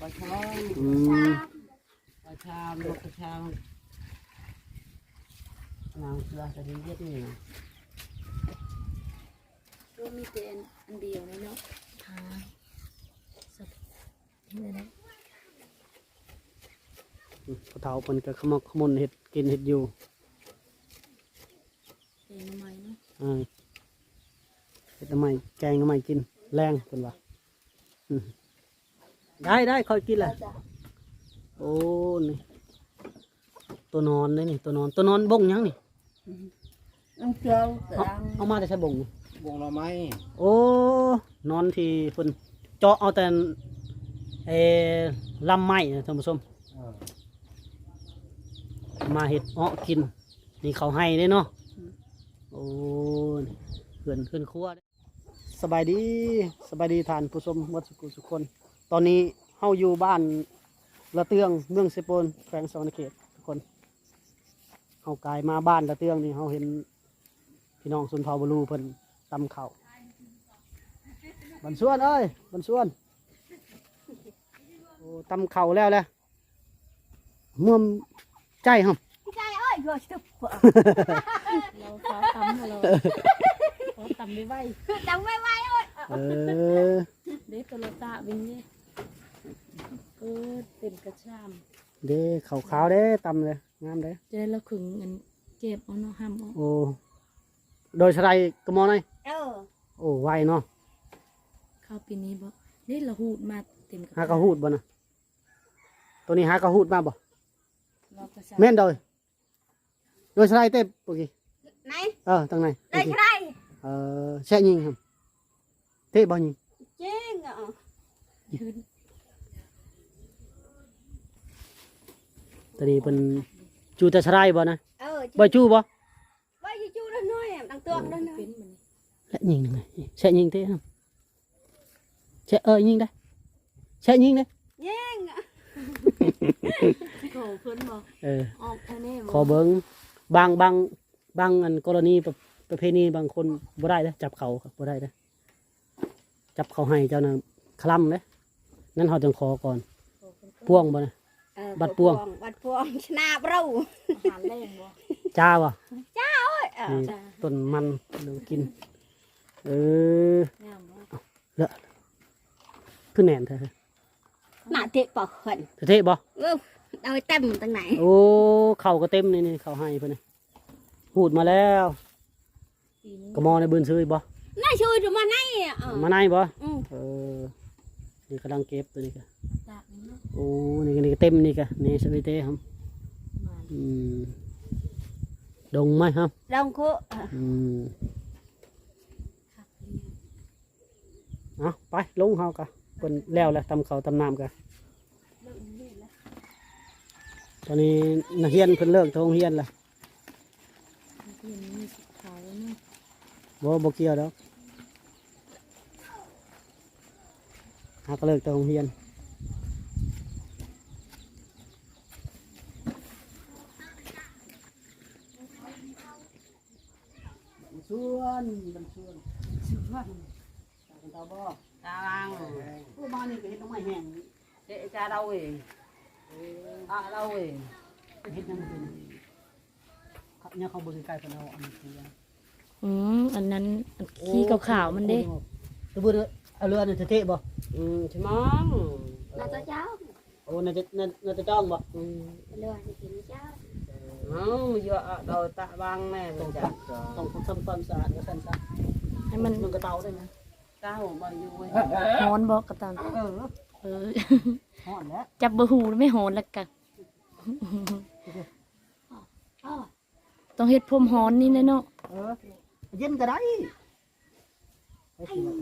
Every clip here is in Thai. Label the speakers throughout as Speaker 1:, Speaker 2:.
Speaker 1: ปลาช่อง
Speaker 2: อืม
Speaker 1: ปลาชามลูกปลาชามนางเสือจะดีเย็ดนี่นะ
Speaker 3: ก็มีแต่อันอันเดียวเลยเนาะหาสับนี่นะ
Speaker 2: พอเฒ่าเพิ่นก็ขมกขมนเฮ็ดกินเฮ็ดอยู่
Speaker 3: เป็นใหม่เนาะ
Speaker 2: อ่าเฮ็ดทำไมแกงทำไมกินแรงเพิ่นว่าอืม ได้ได้ค่อยกินแหละโอ้นี่ตัวนอนเลยนี่ตัวนอนตัวนอนบ่งยังนี่
Speaker 1: น้องเจ้า
Speaker 2: เอาเอามาแต่ใช้บ่งนี่
Speaker 4: วงเราไหม
Speaker 2: โอ้นอนที่เพิ่นเจาะเอาแต่เออลำไม้นะท่านผู้ชม
Speaker 4: เออ
Speaker 2: มาเห็ดเอ้อกิน นี่เขาให้เด้เนาะโอ้นี่เพื่อนขึ้นครัวเด้สบายดีสบายดีทานผู้ชมวัดสุกุสุกคน ตอนนี้เฮาอยู่บ้านละเตืองเมืองเซโปนแขวงสวรรณเขตทุกคนเฮากายมาบ้านละเตืองนี่เฮาเห็นพี่น้องสุนเผาบลูเพิ่นตำข้าวบันส่วนเอ้ยบันส่วนโอ้ตำข้าแล้วแหละม่วมใจครับ
Speaker 3: ใจเอ้ยก็ชุบเราขอตำให้เราขอตำไม่ไหว
Speaker 5: จังไม่ไหวเอ้ย
Speaker 2: เออ
Speaker 3: เด็กตัวละตะวินเนี่ย เออเต็มกระชาม
Speaker 2: เด้ขาวขาวๆเด้ตำเลยงามเด้
Speaker 3: จะได้ละขึงเงินเก็บเอาเนาะห้ามเอา
Speaker 2: โอ้โดยสไลด์กระมอหน่อย
Speaker 5: เออ
Speaker 2: โอ้ไวเนาะ
Speaker 3: เข้าปีนี้บ่นี่ละหูดมาเต็ม
Speaker 2: หากระหูดบ่นะตัวนี้หากระหูดมาบ่
Speaker 3: เรากระชาม
Speaker 2: แม่นโดยโดยสไลด์เต็มปกติ
Speaker 5: ไหน
Speaker 2: เออทางไหน
Speaker 5: ได้ใคร
Speaker 2: เออแช่ยิงครับเทบ่ยิง
Speaker 5: จริงอะ
Speaker 3: ยืน
Speaker 2: ตัวนี้เป็นจูแต่สไลด์บ่นะ
Speaker 5: เออ
Speaker 2: บ่จูบ่
Speaker 5: ไว้จู่ๆแล้วน้อยอะดังตัวแล้วน้อย
Speaker 3: เป็นมัน
Speaker 2: และยิงหน่อยแช่ยิงเทครับแช่เออยิงได้แช่ยิงได้
Speaker 5: ยิงอะ
Speaker 3: โถเพิ่นบ่
Speaker 2: เออ
Speaker 3: ออกทะเลบ่
Speaker 2: ขอเบิ้งบางบางบางอันกรณีประประเพณีบางคนบ่ได้เด้อจับเขาครับบ่ได้เด้อจับเขาให้เจ้าน่ะคลำเด้องั้นเขาจึงขอก่อนพ่วงบ่นะ
Speaker 5: เออ
Speaker 2: บัดพวง
Speaker 5: บัดพวงชนะเรา
Speaker 3: อาหารแรงบ่
Speaker 2: จ้าบ่
Speaker 5: เอ้ยเออ
Speaker 2: นี่
Speaker 3: จ้า
Speaker 2: ต้นมันเดี๋ยวกิน เออ งา
Speaker 3: มบ่
Speaker 2: เลอะคือแน่นแท้
Speaker 5: หน้าเตะปอกหัน
Speaker 2: เท่ๆบ่
Speaker 5: เออเอาไปเต็มตรงไหน
Speaker 2: โอ้ เข่าก็เต็มนี่นี่เขาให้เพิ่นนี่พูดมาแล้ว
Speaker 3: ปีนี้
Speaker 2: กระมอในบืนซื้อบ่
Speaker 5: น่าช่วยจะมาไหนอะเออ
Speaker 2: มาในบ่
Speaker 5: อืม
Speaker 2: เออ นี่กำลังเก็บตัวนี้ก็
Speaker 3: ตากนี่เนาะ
Speaker 2: โอ้นี่ก็นี่ก็เต็มนี่ก็นี่สวิเต้ครับ
Speaker 3: มา
Speaker 2: อืมดงไหมครับ
Speaker 5: ลองคุ
Speaker 2: อืม
Speaker 3: คักเรียน
Speaker 2: เอาไปลงเฮากะเพิ่นแล้วแล้วตำเขาวตำน้ำกะ
Speaker 3: เลิกเรียนแล้ว
Speaker 2: ตอนนี้นักเรียนเพิ่นเลิกโรงเรียนและ
Speaker 3: เรียนมีสุดขาวแล้วเนาะ
Speaker 2: บ่บ่เกี่ยวดอกหาก็เลิกโรงเรียน ส่วนบันส่วนส่วนตาบ่
Speaker 1: ตาลัง
Speaker 2: ผู้มานี่ก็เฮ็ดน้ำไม้แห้ง
Speaker 1: เจ๊จ้าเราเองอะเราเอง
Speaker 2: เฮ็ดยังไงครับเนี่ยเขาเบิ่งใกล้ๆเพิ่นเอาอันนี้อื
Speaker 3: มอันนั้นขี้ขาวๆมันเด้
Speaker 2: ตัวเบิ่งเอาเรือนี่จะเทะบ่
Speaker 1: อืมใช่มั้ง
Speaker 5: น่าจะเจ้า
Speaker 2: โอ้น่าจะน่าจะจ้องบ่
Speaker 5: เรือจะกินเจ้า
Speaker 1: เอ้าเยอะอะโดยตะบางแม่เป็นจ้ะ
Speaker 2: ต้องทำความสะอาดแล้วกันซะ
Speaker 3: ให้มัน
Speaker 2: มันกระเตาได้ไหม
Speaker 1: เก้ามาอยู่เว้ย
Speaker 3: หอนบ่กระตัน
Speaker 2: เออ
Speaker 3: เออ
Speaker 2: ฮ้อนแล้ว
Speaker 3: จับบ่หูไม่หอนแล้วกันต้องเฮ็ดพรมหอนนี่แหละเนาะ
Speaker 2: เออเย็นก็ได้ไปสิว่า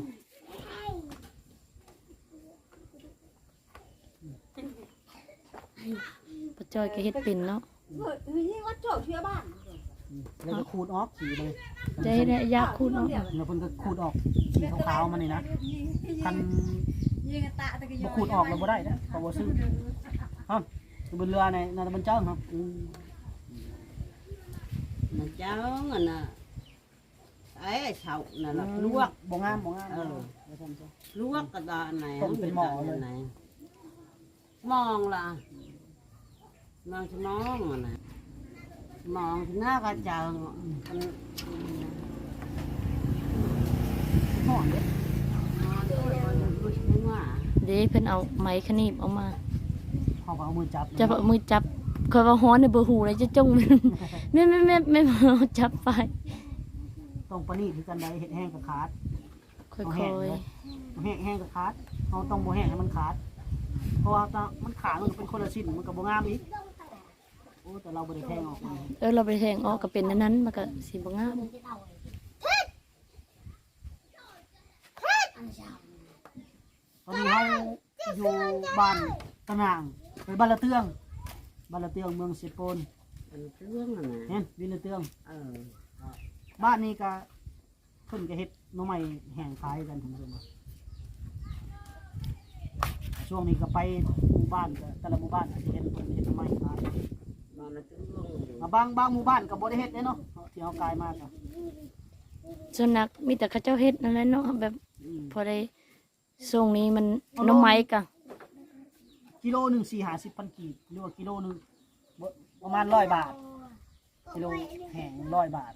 Speaker 3: ปะจอยก็เฮ็ดเป็นเนาะ
Speaker 5: เฮ้ยนี่ว่าโจทย์เชื่อบ้าน
Speaker 2: แล้วก็ขูดออกสีเลย
Speaker 3: จะให้ได้ยากคุณเนาะ
Speaker 2: แล้วเพิ่นก็ขูดออกสีขาวๆมันนี่นะคัน
Speaker 5: ยิงตะตะกี้
Speaker 2: บ่ขูดออกแล้วบ่ได้นะเขาบ่ซื้อฮะบนเรือในน่าจะบนเจ้าครับอืม
Speaker 1: มันเจ้าอันน่ะไอ้เฉาน่ะล่ะลวก
Speaker 2: บ่งามบ่งาม
Speaker 1: เออ
Speaker 2: เออว่าซั่นซะ
Speaker 1: ลว
Speaker 2: มเป็นหม้อเลย
Speaker 1: ไหนมองล่ะมองจะมองอะนะมองที่หน้ากระจังมัน
Speaker 2: ห่อนเด้
Speaker 1: มองเดี๋ยวมันรู้สึกว่า
Speaker 3: เด้เพิ่นเอาไม้ขนีบเอามา
Speaker 2: เขาก็เอามือจับ
Speaker 3: จะเอามือจับคอยว่าฮ้อนในบ่หูเลยจะจ้องมันไม่ไม่ไม่ไม่เอาจับไป
Speaker 2: ต้องปานนี่คือกันใดเห็ดแห้งกับขาด
Speaker 3: ค่อย
Speaker 2: แห้งแห้งแห้งกับขาดเขาต้องบ่แห้งให้มันขาด เพราะว่าถ้ามันขาดมันก็เป็นคนละชิ้นมันก็บ่งามอีกโอ้ แต่เราบ่ได้แทงออกมา
Speaker 3: ๆเออเราไปแทงออกก็เป็นอันนั้นมันก็สิบ่งาม
Speaker 2: ตอนนี้เขาอยู่บ้านตะนางไปบ้านละเตืองบ้านละเตืองเมืองเสโปน
Speaker 1: เป็นเรื่องอะนะ
Speaker 2: เห็นวินละเตือง
Speaker 1: เออ
Speaker 2: บ้านนี้ก็เพิ่นก็เฮ็ดหน้อไม้แห้งขายกันถึงเพิ่นว่าช่วงนี้ก็ไปหมู่บ้านก็แต่ละหมู่บ้านก็สิเฮ็ดเพิ่นเฮ็ดหน้อไม้ขาย
Speaker 1: มองแล้วจะเรื่อง
Speaker 2: อะบางบางหมู่บ้านก็บ่ได้เฮ็ดเด้เนาะที่เฮากายมากอะ
Speaker 3: ส่วนนักมีแต่เขาเจ้าเฮ็ดนั่นแหละเนาะแบบ
Speaker 2: อืม
Speaker 3: พอได้ส่งนี้มันหน้ำไม้กะ
Speaker 2: กิโลหนึง4 50พันกีบหรือว่ากิโลหนึงบ่ประมาณ100บาทกิโลแห้ง100บาท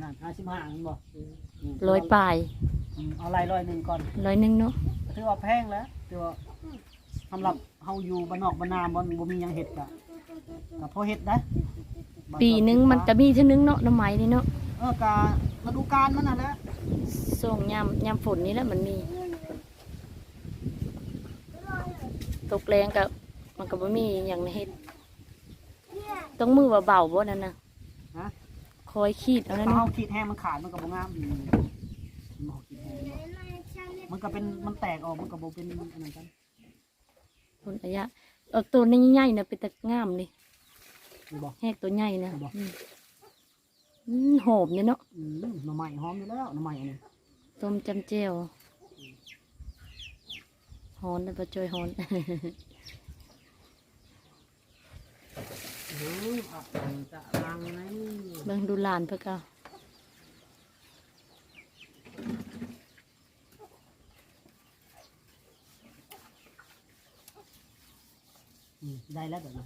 Speaker 2: นั่น55อันบ่อืม
Speaker 3: ร้อยปลาย
Speaker 2: อืมเอาลายร้อยหนึงก่อน
Speaker 3: ร้อยหนึงเนาะ
Speaker 2: ถือว่าแพงแล้วถือว่า สำหรับเฮาอยู่บ้านนอกบ้านนาบ่บ่มีหยังเฮ็ดกะก็พอเฮ็ดได้บ้า
Speaker 3: ปีหนึงมันก็มีเท่านึงเนาะหน้ำไม้นี่เนาะ
Speaker 2: เออกะฤดูกาลมันนั่นแหละ
Speaker 3: ส่งยามยามฝนนี่แหละมันมี ตกแรงก็มันก็บ่มีอย่างให้เฮ็ดต้องมือว่าเบาบ่นั่นน่ะ
Speaker 2: ฮะ
Speaker 3: คอยขีดเอานั่น
Speaker 2: ถ้า
Speaker 3: เนาะ
Speaker 2: เฮาขีดแห้งมันขาดมันก็บ่งามอยู่มันบ่ขีดแห้งมันก็เป็นมันแตกออกมันก็บ่เป็นอันนั้นกัน
Speaker 3: ผลระยะเออตัวนี้ใหญ่ๆนะเป็นตะงามเลย
Speaker 2: นี่บ่
Speaker 3: แหกตัวใหญ่นะ
Speaker 2: บ่
Speaker 3: อืมอืมหอมเนี่ยเนาะ
Speaker 2: อืมหน่อไม้หอมอยู่แล้วหน่อไม้อันนี้
Speaker 3: ต้มจำเจียวหอนแล้วปะจอยหอน
Speaker 1: เออผักจะรังนั้น
Speaker 3: เบิ่งดูหลานเพื่อก็
Speaker 2: อืม ได้แล้วแบบนี้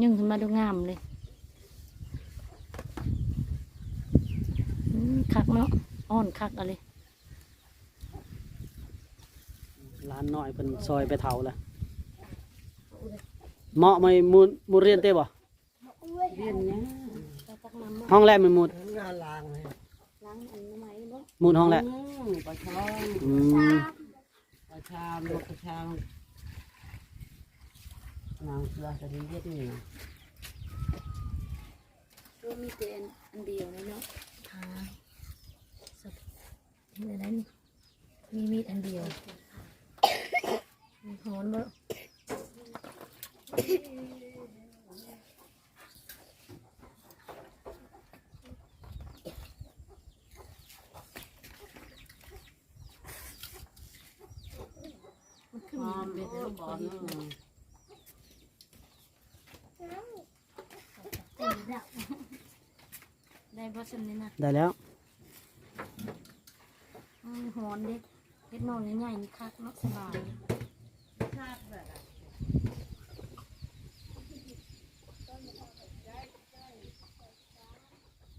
Speaker 3: ยิ่งขึ้นมาดูงามเลยอืมคักเนาะอ่อนคักเอะไร
Speaker 2: ร้านน้อยเพิ่นซอยไปเฒ่าแล้วเหมาะไหมมูลมูลเรียนเต้บ่
Speaker 1: เรียนเนี้ย
Speaker 2: ห้องแรกมันมูล
Speaker 1: งานล้างเลย
Speaker 3: ล้างอันนี้ไหมบ่
Speaker 2: มูลห้องแรก
Speaker 1: ปลาช่อง
Speaker 2: อืม
Speaker 1: ปลาชามนกกระชาง นางเสือจะมีเย็ดนี่นะ
Speaker 3: ก็มีแต่อันเดียวนะเนาะทาสับเห็นอะไรนี่มีมีดอันเดียวมีหอนบ่
Speaker 1: หอมเด็ดแล้วบอลเนอะ
Speaker 3: ได้บ่ซั่นนี่นะ
Speaker 2: ได้แล้ว
Speaker 3: อืมหอนเด็ดเด็ดนอนใหญ่ๆนี่คักเนาะสบาย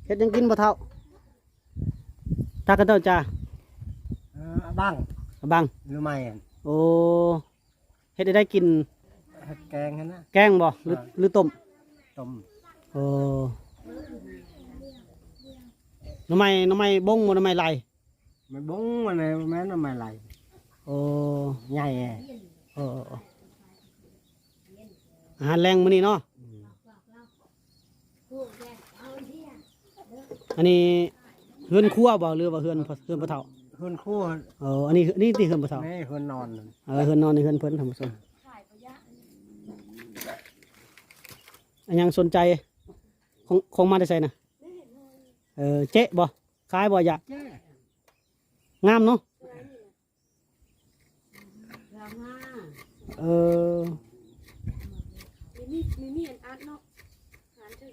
Speaker 2: เฮ็ดหยังกินบ่เท่าตากันเต้าจ้า
Speaker 4: เออบ้าง
Speaker 2: อะบัง
Speaker 4: หรือไม่อะ
Speaker 2: โอ้เฮ็ดให้ได้กิน
Speaker 4: เฮ็ดแกงหั่นนะ
Speaker 2: แกงบ่หรือหรือต้ม
Speaker 4: ต้ม
Speaker 2: โอ้ หน้ำไม้หน้ำไม้บงบ่หน้ำไม้ไหล
Speaker 4: ไม่บุ้งมันเลยแม่นไม่ไหล
Speaker 2: โอ้
Speaker 4: ใหญ่อะ
Speaker 2: โอ้โอ้อาหารแรงมื้อนี้เนาะอันนี้เฮือนครัวบ่หรือว่าเฮือนเฮือนปะเฒ่า
Speaker 4: เฮือนคู่
Speaker 2: เอออันนี้นี่ที่เฮือนปะเฒ่า
Speaker 4: นี่เฮือนนอนนั่น
Speaker 2: เออเฮือนนอนในเฮือนเพิ่นท่านผู้ชมอันยังสนใจของของมาได้ใส่น่ะ เออเจ๊บ่ขายบ่อยาก
Speaker 4: เจ้
Speaker 2: งามเนาะ
Speaker 1: เรามา
Speaker 2: เออ
Speaker 3: มีมีมีมีอันอัดเนาะหานถึง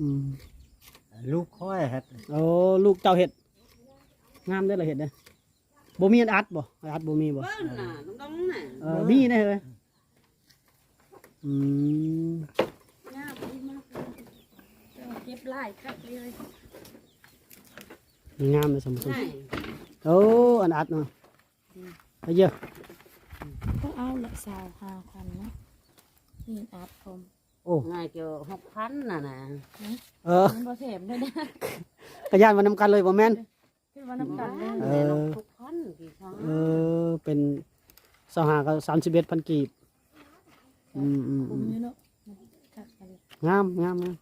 Speaker 2: อืม
Speaker 4: ลูกค่อยเฮ็ด
Speaker 2: โอ้ลูกเจ้าเห็ดงามได้อละเห็ดเด้อบ่มีอันอัดบ่อัดบ่มีบ่
Speaker 1: เบิ้ลน่ะต้องๆน่ะ
Speaker 2: เออมีแน่เลยอืม
Speaker 1: ยากดีมาก
Speaker 3: เก็บไล่ครับเลย
Speaker 2: งามเลยสมมุติ
Speaker 1: ใช่
Speaker 2: โอ้อันอัดเนาะไปเยอะ
Speaker 3: ก็เอาละสาวห้าพันเนาะนี่อัดผม
Speaker 2: โอ้
Speaker 1: ง่ายเกี่ยวหกพันน่ะนะ
Speaker 2: เออ
Speaker 3: มันบ่แถมด้วยนะ
Speaker 2: กระยานมันนำกันเลยบ่แม่น
Speaker 3: คือว่าน้ำกันเลย
Speaker 2: เอ
Speaker 1: แต่
Speaker 2: อ
Speaker 1: ลงหกพันกี่ครั้ง
Speaker 2: เออเป็นสหากับสามสิบเอ็ดพันกีบอืมอืม
Speaker 3: ผ
Speaker 2: อื
Speaker 3: ม
Speaker 2: ม
Speaker 3: นี่เนาะคักไปเลย
Speaker 2: งามงามงาม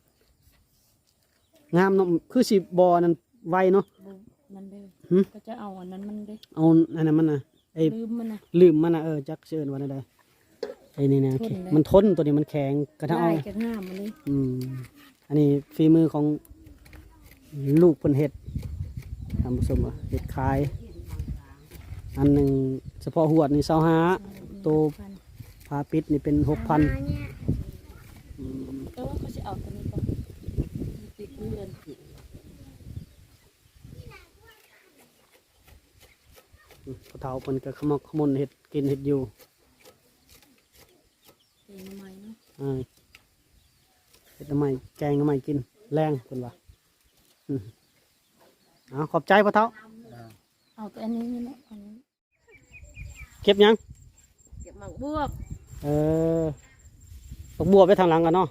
Speaker 2: งามเนาะคือสิบอนั่น ไวเนาะ
Speaker 3: บ่มันเด้อ
Speaker 2: หึ
Speaker 3: ก็จะเอาอันนั้นมันเด้อ
Speaker 2: เอาอันนั้นมันน่ะไอ้
Speaker 3: ลืมมันนะ
Speaker 2: ลืมมันน่ะเออจักเชิญวันใดไอ้นี่นะ
Speaker 3: ทนเลย
Speaker 2: มันทนตัวนี้มันแข็งกระทั่ง
Speaker 3: ไล่
Speaker 2: เอา
Speaker 3: กันงามมันเลย
Speaker 2: อืม อันนี้ฝีมือของลูกเพิ่นเฮ็ดทำผสมอะเฮ็ดขาย อันหนึ่งเฉพาะหวดนี่เศร้าห้าตัว
Speaker 3: พัน
Speaker 2: พาปิดนี่เป็นหกพัน
Speaker 3: เออเขาจะเอาตัวนี้ก่อนติดเรือน
Speaker 2: พอเฒ่าเพิ่นก็ขมกขมนเฮ็ดกินเฮ็ดอยู่
Speaker 3: เองใหม่เนาะ
Speaker 2: อ่าเฮ็ดทำไมแกงทำไมกินแรงเพิ่นว่าอืมเอ้าขอบใจพ่อเฒ่า
Speaker 3: เอาตัวอันนี้นี่เนาะอันนี้
Speaker 2: เก็บยัง
Speaker 3: เก็บหมักบวบ
Speaker 2: เออบักบัวไปทางหลังกันเนาะ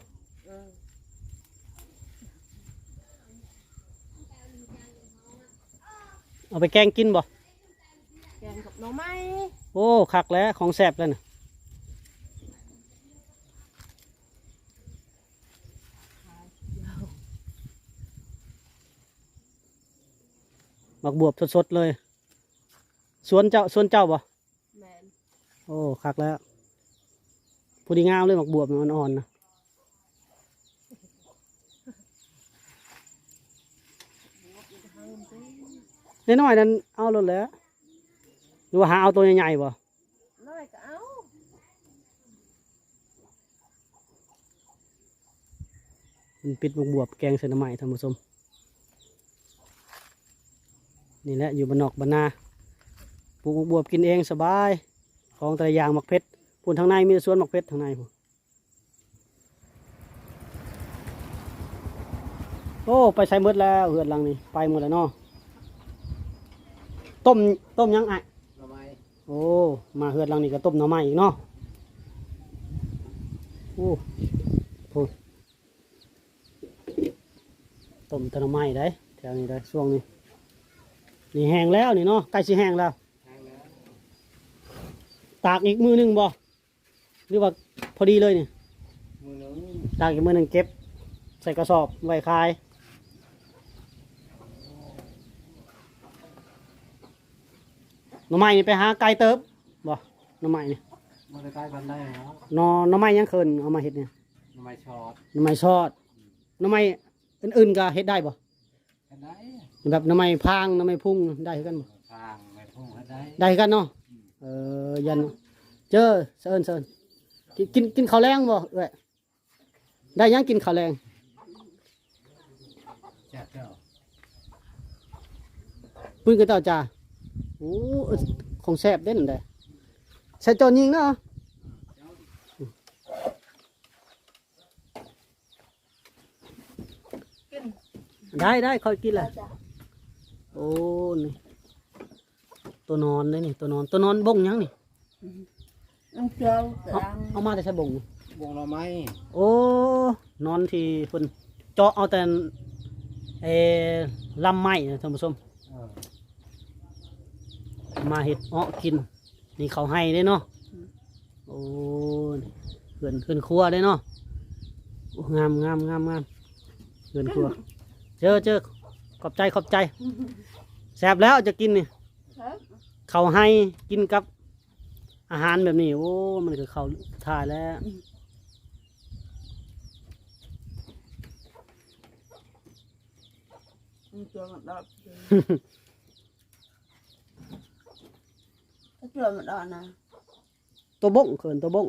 Speaker 2: เอาไปแกงกินบ่
Speaker 3: แกงกับหน่อไม้
Speaker 2: โอ้คักแล้วของแซ่บแล้วน่ะบักบวบสดๆเลย สวนเจ้าสวนเจ้าบ่
Speaker 3: แมน
Speaker 2: โอ้คักแล้วพอดีงามเลยบักบวบมันอ่อนๆนะน้อยๆนั้นเอาลดแล้ว หรือว่าหาเอาตัวใหญ่ๆบ่
Speaker 3: น้อยก็เอา
Speaker 2: มันปิดบวบบวบแกงใส่หน้ำใหม่ท่านผู้ชมนี่แหละอยู่บนนอกบนนาปลูกบวบบวบกินเองสบาย ของแต่ละอย่างหมักเพชรพูนทางในมีสวนหมักเพชรทางในพูนโอ้ไปใช้หมดแล้วเหือดลังนี่ไปหมดแล้วเนาะต้มต้มยังไง โอ้ มาเฮือดหลังนี่ก็ต้มหน่อไม้อีกเนาะ โอ้โหต้มแต่หน่อไม้ได้แถวนี้ได้ช่วงนี้ นี่แห้งแล้วนี่เนาะ ใกล้สิแห้งแล้ว ตากอีกมือหนึ่งบ่หรือว่าพอดีเลยนี่
Speaker 4: มือหนึง
Speaker 2: ตากอีกมือหนึ่งเก็บ ใส่กระสอบไว้ขาย หน่อไม้นี่ไปหาไกลเติบบ่หน่อไม้นี่
Speaker 4: มันจะใกล้กันได้เหรอ
Speaker 2: หนอหน่อไม้ยังเคินเอามาเฮ็ดเนี่ย
Speaker 4: ทำไมช็อต
Speaker 2: หน่อไม้ทอดหน่อไม้อื่นๆก็เฮ็ดได้บ่
Speaker 4: กันได้
Speaker 2: แบบหน่อไม้พรางหน่อไม้พุ่งได้คือกันบ่
Speaker 4: ทางไม่พุ่งกันได้
Speaker 2: ได้คือกันเนาะเออยันเจอเซินเซินกินกินกินข้าวแรงบ่เอ้ยได้ยังกินข้าวแรง
Speaker 4: แจ๊บเจ้า
Speaker 2: ปืนกระเจ้าจ้า โอ้เออของแซ่บเด่นได้ใส่จอนยิงเนาะได้ได้ค่อยกินแหละโอ้นี่ตัวนอนเลยนี่ตัวนอนตัวนอนบงยังนี่
Speaker 1: ต้องเจ้า
Speaker 2: เอาเอามาแต่ใช้บง
Speaker 4: วงเราไหม
Speaker 2: โอ้นอนที่เพิ่นเจาะเอาแต่เออลำไม้นะท่านผู้ชม
Speaker 4: เออ
Speaker 2: มาเห็ดเอ้อกิน นี่เขาให้ได้เนาะโอ้นี่เขื่อนเขื่อนครัวได้เนาะโอ้งามงามงามงามเขื่อนครัว เจอเจอขอบใจขอบใจแซ่บแล้วจะกินนี่เขาให้กินกับ อาหารแบบนี้ โอ้ มันคือเขาทายแล้ว
Speaker 1: ต้องเจ้ามันดอ กถ้าเจ้ามันดอกนะ
Speaker 2: ตัวบงเขินตัวบง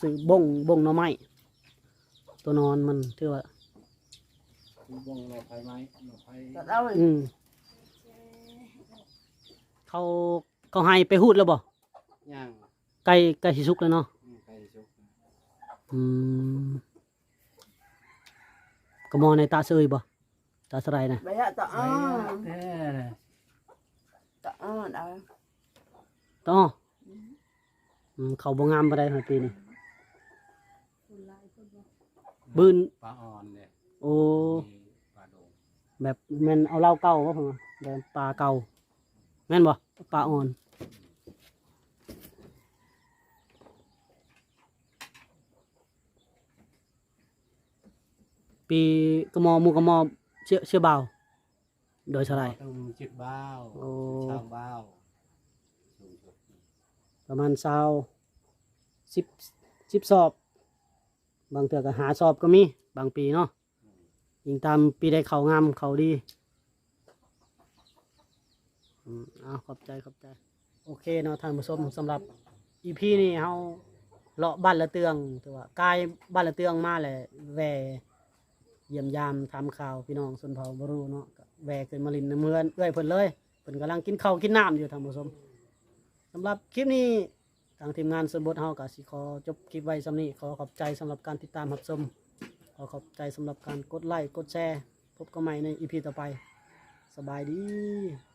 Speaker 2: ซื้อบงบงหน่อไม้ตัวนอนมันที่ว่า
Speaker 4: วงเราไฟไหมเราไฟ
Speaker 1: ก็เอา
Speaker 2: อืมเขาเขาให้ไปหูดแล้วบ่
Speaker 4: ย่าง
Speaker 2: ไก่ไก่สิสุกแล้วเนาะ
Speaker 4: อืมไปชุก
Speaker 2: อืมก็มองในตาเซยบ่ตาสไรนะ
Speaker 1: bây giờ tao
Speaker 4: ไป
Speaker 1: ăn
Speaker 4: เด้อ
Speaker 1: tao ăn đâu
Speaker 2: ต้ออืมเขาบ่งามปานใดหาปีนี้บืน
Speaker 4: ปลาอ่อนเนี่ย
Speaker 2: โอ้
Speaker 4: มีปลาโดง
Speaker 2: แบบแม่นเอาเหล้าเก่าบ่พุ่นว่าแบบปลาเก่าแม่นบ่ปลาอ่อนปีกระมอหมูกระมอเชื่อเชื่อเบาว โดยเท่าไหร่
Speaker 4: ต้องจิตบ้าว
Speaker 2: โอ้
Speaker 4: ช่างบ้าวสูงสุด
Speaker 2: ประมาณเศร้าสิบสิบสอบ บางเถื่อก็หาสอบก็มี บางปีเนาะยิงตามปีได้เขางามเขาดีอืมเอาขอบใจขอบใจ โอเคเนาะท่านผู้ชมสำหรับอีพีนี้เฮาเลาะบ้านละเตืองถือว่ากายบ้านละเตืองมาแหละแวเยี่ยมยามทำข่าวพี่น้องส่วนเผ่าบรูเนาะก็ แวขึ้นมาลินน้ำเมือนเอื้อยเพิ่นเลยเพิ่นกำลังกินข้าวกินน้ำอยู่ท่านผู้ชมสำหรับคลิปนี้ทางทีมงานสมบทเฮาก็สิขอจบคลิปไว้สำนี้ขอขอบใจสำหรับการติดตามรับชมขอขอบใจสำหรับการกดไลค์กดแชร์พบกันใหม่ในอีพีต่อไป สบายดี